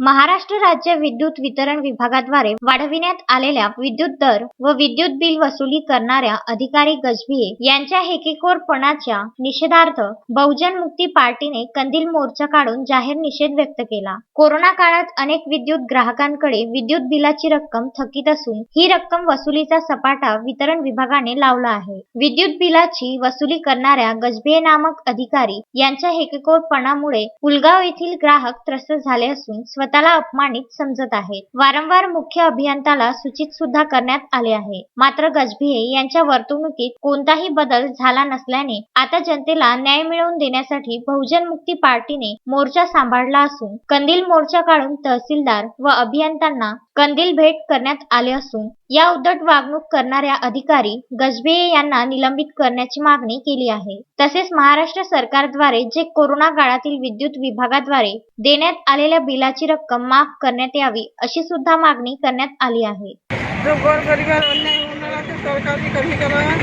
महाराष्ट्र राज्य विद्युत वितरण विभागाद्वारे वाढविण्यात आलेल्या विद्युत दर व विद्युत बिल वसुली करणाऱ्या अधिकारी गजभिये यांच्या हेकेखोरपणाच्या निषेधार्थ बहुजन मुक्ती पार्टीने कंदील मोर्चा काढून जाहीर निषेध व्यक्त केला. कोरोना काळात अनेक विद्युत ग्राहकांकडे विद्युत बिलाची रक्कम थकीत असून ही रक्कम वसुलीचा सपाटा वितरण विभागाने लावला आहे. विद्युत बिलाची वसुली करणाऱ्या गजभिये नामक अधिकारी यांच्या हेकेखोरपणामुळे पुलगाव येथील ग्राहक त्रस्त झाले असून स्वतःला अपमानित समजत आहेत वारंवार मुख्य अभियंताला सूचित सुद्धा करण्यात आले आहे. मात्र गजभिये यांच्या वर्तणुकीत कोणताही बदल झाला नसल्याने आता जनतेला न्याय मिळवून देण्यासाठी बहुजन मुक्ती पार्टीने मोर्चा सांभाळला असून कंदील मोर्चा काढून तहसीलदार व अभियंत्यांना कंदील भेट करण्यात आले असून या उद्धट वागणूक करणाऱ्या अधिकारी गजभिये यांना निलंबित करण्याची मागणी केली आहे. तसेच महाराष्ट्र सरकारद्वारे जे कोरोना काळातील विद्युत विभागाद्वारे देण्यात आलेल्या बिलाची रक्कम माफ करण्यात यावी अशी सुद्धा मागणी करण्यात आली आहे. जो गोरगरिबावर अन्याय होणार ते सरकारने कमी करावा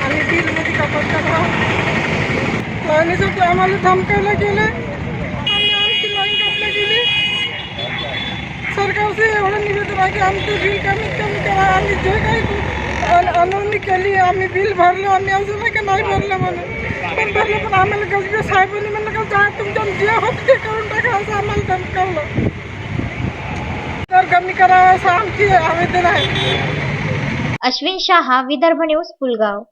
आणि बिलमध्ये कपात करावा आम्हाला धमकायला गेले आणि आमची लाईन कापल्या गेली सरकारचे एवढं आमचं बिल कमीत कमी करा आम्ही जे काही अन- अनोंदणी केली आम्ही बिल भरलं आम्ही असं नाही नाही भरलं म्हणून. पण भरलं पण आम्हाला गजबे साहेबांनी म्हणलं का जा तुमच्या जे होत ते करून टाका असं आम्हाला धमकावलं. तर कमी करावं असं आमची आवेदन आहे. अश्विन शहा विदर्भ न्यूज पुलगाव.